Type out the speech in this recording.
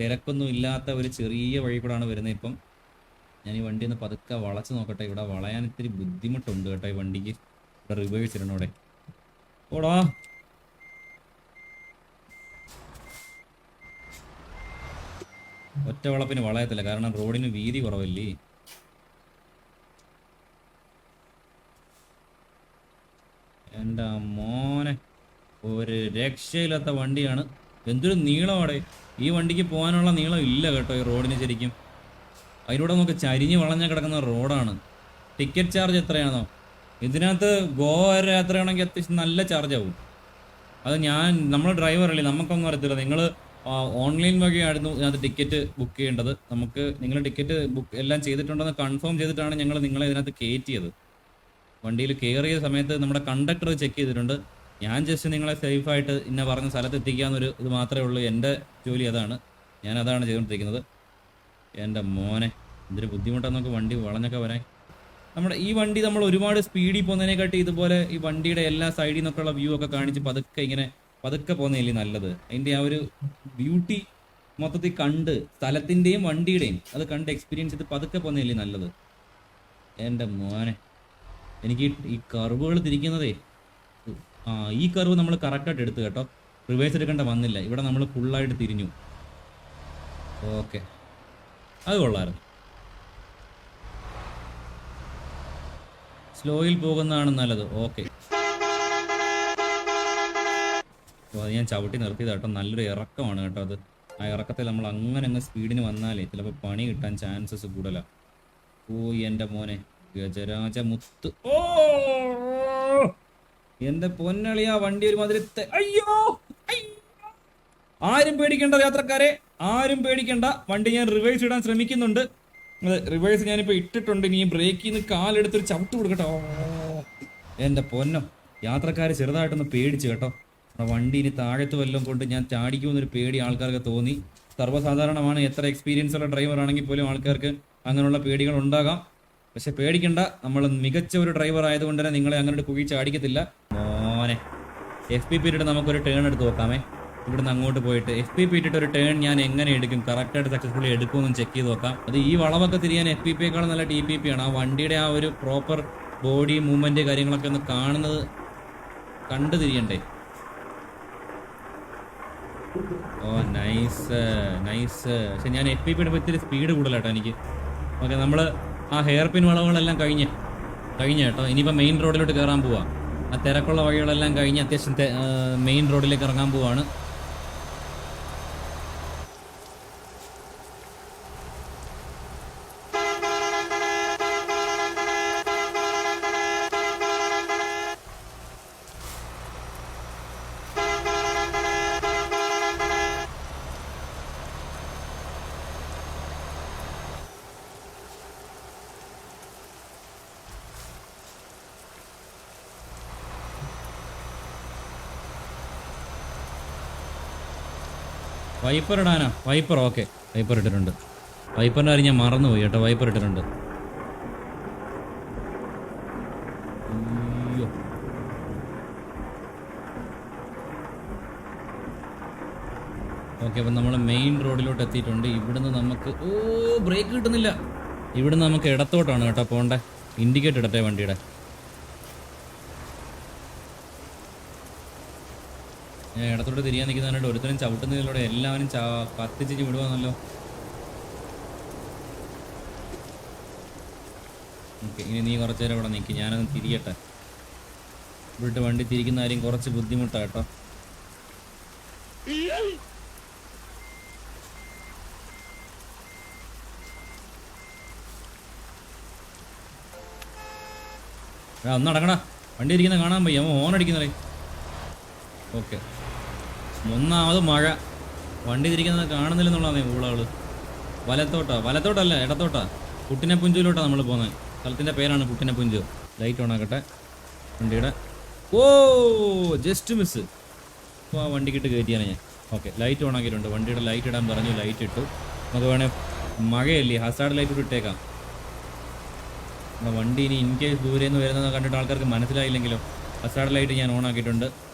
തിരക്കൊന്നും ഇല്ലാത്ത ഒരു ചെറിയ വഴി കൂടാണ് വരുന്നത് ഇപ്പം. ഞാൻ ഈ വണ്ടി ഒന്ന് പതുക്കെ വളച്ച് നോക്കട്ടെ. ഇവിടെ വളയാൻ ഇത്തിരി ബുദ്ധിമുട്ടുണ്ട് കേട്ടോ ഈ വണ്ടിക്ക്. ഇവിടെ റിവേഴ്സ് ഇടണം ഇവിടെ. ഓടാ. ഒറ്റ വളപ്പിന് വളയത്തില്ല. കാരണം റോഡിന് വീതി കുറവല്ലേ? എന്റെ മോനെ ഒരു രക്ഷയില്ലാത്ത വണ്ടിയാണ്. എന്തൊരു നീളമാടെ. ഈ വണ്ടിക്ക് പോകാനുള്ള നീളം ഇല്ല കേട്ടോ ഈ റോഡിന് ശരിക്കും. അതിലൂടെ നമുക്ക് ചരിഞ്ഞ് വളഞ്ഞ കിടക്കുന്ന റോഡാണ്. ടിക്കറ്റ് ചാർജ് എത്രയാണോ? ഇതിനകത്ത് ഗോവ വരെ യാത്രയാണെങ്കിൽ അത്യാവശ്യം നല്ല ചാർജ് ആവും അത് ഞാൻ നമ്മൾ ഡ്രൈവർ അല്ലേ നമുക്കൊന്നും അറിയത്തില്ല. നിങ്ങൾ ഓൺലൈൻ വഴിയായിരുന്നു ഇതിനകത്ത് ടിക്കറ്റ് ബുക്ക് ചെയ്യേണ്ടത്. നമുക്ക് നിങ്ങൾ ടിക്കറ്റ് ബുക്ക് എല്ലാം ചെയ്തിട്ടുണ്ടെന്ന് കൺഫേം ചെയ്തിട്ടാണ് ഞങ്ങൾ നിങ്ങളെ ഇതിനകത്ത് കയറ്റിയത്. വണ്ടിയിൽ കയറിയ സമയത്ത് നമ്മുടെ കണ്ടക്ടർ ചെക്ക് ചെയ്തിട്ടുണ്ട്. ഞാൻ ജസ്റ്റ് നിങ്ങളെ സേഫായിട്ട് ഇന്ന പറഞ്ഞ സ്ഥലത്ത് എത്തിക്കാന്നൊരു ഇത് മാത്രമേ ഉള്ളൂ. എന്റെ ജോലി അതാണ്. ഞാൻ അതാണ് ചെയ്തുകൊണ്ടിരിക്കുന്നത് എന്റെ മോനെ എന്തൊരു ബുദ്ധിമുട്ടാണ് നമുക്ക് വണ്ടി വളഞ്ഞൊക്കെ വരാൻ. നമ്മുടെ ഈ വണ്ടി നമ്മൾ ഒരുപാട് സ്പീഡിൽ പോകുന്നതിനെക്കാട്ടി ഇതുപോലെ ഈ വണ്ടിയുടെ എല്ലാ സൈഡിൽ നിന്നൊക്കെയുള്ള വ്യൂ ഒക്കെ കാണിച്ച് പതുക്കെ ഇങ്ങനെ പതുക്കെ പോകുന്നതല്ലേ നല്ലത്. അതിന്റെ ആ ഒരു ബ്യൂട്ടി മൊത്തത്തിൽ കണ്ട് സ്ഥലത്തിന്റെയും വണ്ടിയുടെയും അത് കണ്ട് എക്സ്പീരിയൻസ് ചെയ്ത് പതുക്കെ പോകുന്നതല്ലേ നല്ലത്. എന്റെ മോനെ എനിക്ക് ഈ- കറുവുകൾ തിരിക്കുന്നതേ ഈ കർവ് നമ്മൾ കറക്റ്റായിട്ട് എടുത്തു കേട്ടോ. റിവേഴ്സ് എടുക്കേണ്ട വന്നില്ല. ഇവിടെ നമ്മൾ ഫുള്ളായിട്ട് തിരിഞ്ഞു. ഓക്കെ അത് കൊള്ളായിരുന്നു. സ്ലോയിൽ പോകുന്നതാണ് നല്ലത്. ഓക്കെ അപ്പോൾ അത് ഞാൻ ചവിട്ടി നിർത്തിയത് കേട്ടോ. നല്ലൊരു ഇറക്കമാണ് കേട്ടോ അത്. ആ ഇറക്കത്തിൽ നമ്മൾ അങ്ങനെ അങ്ങ് സ്പീഡിന് വന്നാലേ ചിലപ്പോൾ പണി കിട്ടാൻ ചാൻസസ് കൂടുതലാണ് ഓ എന്റെ മോനെ. ഗജരാജ മുത്ത്. ഓ! എന്റെ പൊന്നളിയാ വണ്ടി ഒരു മാതിരി അയ്യോ. ആരും പേടിക്കണ്ട യാത്രക്കാരെ ആരും പേടിക്കണ്ട. വണ്ടി ഞാൻ റിവേഴ്സ് ഇടാൻ ശ്രമിക്കുന്നുണ്ട്. റിവേഴ്സ് ഞാനിപ്പോ ഇട്ടിട്ടുണ്ട്. ഇനി ബ്രേക്കിൽ നിന്ന് കാലെടുത്തൊരു ചവിട്ട് കൊടുക്കട്ടോ. എന്റെ പൊന്നോ യാത്രക്കാരെ ചെറുതായിട്ടൊന്ന് പേടിച്ചു കേട്ടോ. വണ്ടി ഇനി താഴത്ത് വല്ലതും കൊണ്ട് ഞാൻ ചാടിക്കുമെന്നൊരു പേടി ആൾക്കാർക്ക് തോന്നി. സർവസാധാരണമാണ് എത്ര എക്സ്പീരിയൻസ് ഉള്ള ഡ്രൈവർ ആണെങ്കിൽ പോലും ആൾക്കാർക്ക് അങ്ങനെയുള്ള പേടികൾ ഉണ്ടാകാം. പക്ഷെ പേടിക്കണ്ട നമ്മൾ മികച്ച ഒരു ഡ്രൈവർ ആയതുകൊണ്ട് തന്നെ നിങ്ങളെ അങ്ങനെ ഒരു കുഴി ചാടിക്കത്തില്ല. മോനെ എഫ് പി പീരീഡ് നമുക്കൊരു ടേൺ എടുത്ത് നോക്കാമേ. ഇവിടുന്ന് അങ്ങോട്ട് പോയിട്ട് എഫ് പി പി ഇട്ടിട്ട് ഒരു ടേൺ ഞാൻ എങ്ങനെ എടുക്കും? കറക്റ്റായിട്ട് സക്സസ്ഫുള്ളി എടുക്കുമെന്ന് ചെക്ക് ചെയ്ത് നോക്കാം. അത് ഈ വളവൊക്കെ തിരിയാൻ എഫ് പി പിയേക്കാളും നല്ല ടി പി പി ആണ്. ആ വണ്ടിയുടെ ആ ഒരു പ്രോപ്പർ ബോഡി മൂവ്മെന്റ് കാര്യങ്ങളൊക്കെ ഒന്ന് കാണുന്നത് കണ്ടു തിരിയണ്ടേ. ഓ നൈസ് നൈസ് പക്ഷെ ഞാൻ എഫ് പി പിയുടെ ഇത്തിരി സ്പീഡ് കൂടുതലാട്ടോ എനിക്ക്. ഓക്കെ നമ്മൾ ആ ഹെയർ പിൻ വളവുകളെല്ലാം കഴിഞ്ഞ്. കഴിഞ്ഞ കേട്ടോ. ഇനിയിപ്പോൾ മെയിൻ റോഡിലോട്ട് കയറാൻ പോവാം. ആ തിരക്കുള്ള വഴികളെല്ലാം കഴിഞ്ഞ് അത്യാവശ്യം മെയിൻ റോഡിലേക്ക് ഇറങ്ങാൻ പോവാണ്. വൈപ്പർ ഇടാനാ? വൈപ്പർ ഓക്കെ വൈപ്പർ ഇട്ടിട്ടുണ്ട്. വൈപ്പറിന്റെ കാര്യം ഞാൻ മറന്നുപോയി കേട്ടോ. വൈപ്പർ ഇട്ടിട്ടുണ്ട്. ഓക്കെ അപ്പം നമ്മൾ മെയിൻ റോഡിലോട്ട് എത്തിയിട്ടുണ്ട്. ഇവിടുന്ന് നമുക്ക് ഓ ബ്രേക്ക് കിട്ടുന്നില്ല. ഇവിടുന്ന് നമുക്ക് ഇടത്തോട്ടാണ് കേട്ടോ പോണ്ടേ ഇൻഡിക്കേറ്റ് ഇടട്ടെ വണ്ടിയുടെ. ഇടത്തോട്ട് തിരിയാൻ നിൽക്കുന്നതിനായിട്ട് ഒരുത്തരും ചവിട്ടുന്നതിലൂടെ എല്ലാവരും ചാ കത്തിച്ച് വിടുവാന്നല്ലോ ഓക്കെ ഇനി നീ കുറച്ച് നേരം ഇവിടെ നിൽക്കും ഞാനൊന്ന് തിരിയട്ടെ. ഇവിടുത്തെ വണ്ടി തിരിക്കുന്ന കാര്യം കുറച്ച് ബുദ്ധിമുട്ടാണ് കേട്ടോ. ഒന്ന് അടങ്ങടാ വണ്ടി ഇരിക്കുന്ന കാണാൻ പയ്യ ഓൺ അടിക്കുന്നതേ ഓക്കെ. ഒന്നാമത് മഴ. വണ്ടി തിരിക്കുന്നത് കാണുന്നില്ലെന്നുള്ളതാണ് ഊളാൾ വലത്തോട്ടാ. വലത്തോട്ടല്ല ഇടത്തോട്ടാ. പുട്ടിനെ പുഞ്ചുവിലോട്ടാ നമ്മൾ പോകുന്നത് സ്ഥലത്തിന്റെ പേരാണ് പുട്ടിനെ പുഞ്ചു ലൈറ്റ് ഓൺ ആക്കട്ടെ. വണ്ടിയുടെ. ഓ ജസ്റ്റ് മിസ് അപ്പോൾ ആ വണ്ടിക്കിട്ട് കയറ്റിയാണ് ഞാൻ. ഓക്കെ ലൈറ്റ് ഓൺ ആക്കിയിട്ടുണ്ട്. വണ്ടിയുടെ ലൈറ്റ് ഇടാൻ പറഞ്ഞു ലൈറ്റ് ഇട്ടു. നമുക്ക് വേണേൽ മഴയല്ലേ ഹസാർഡ് ലൈറ്റ് കൂടി ഇട്ടേക്കാം. വണ്ടി ഇനി ഇൻ കേസ് ദൂരെ നിന്ന് വരുന്നത് കണ്ടിട്ട് ആൾക്കാർക്ക് മനസ്സിലായില്ലെങ്കിലും ഹസാർഡ് ലൈറ്റ് ഞാൻ ഓൺ ആക്കിയിട്ടുണ്ട്.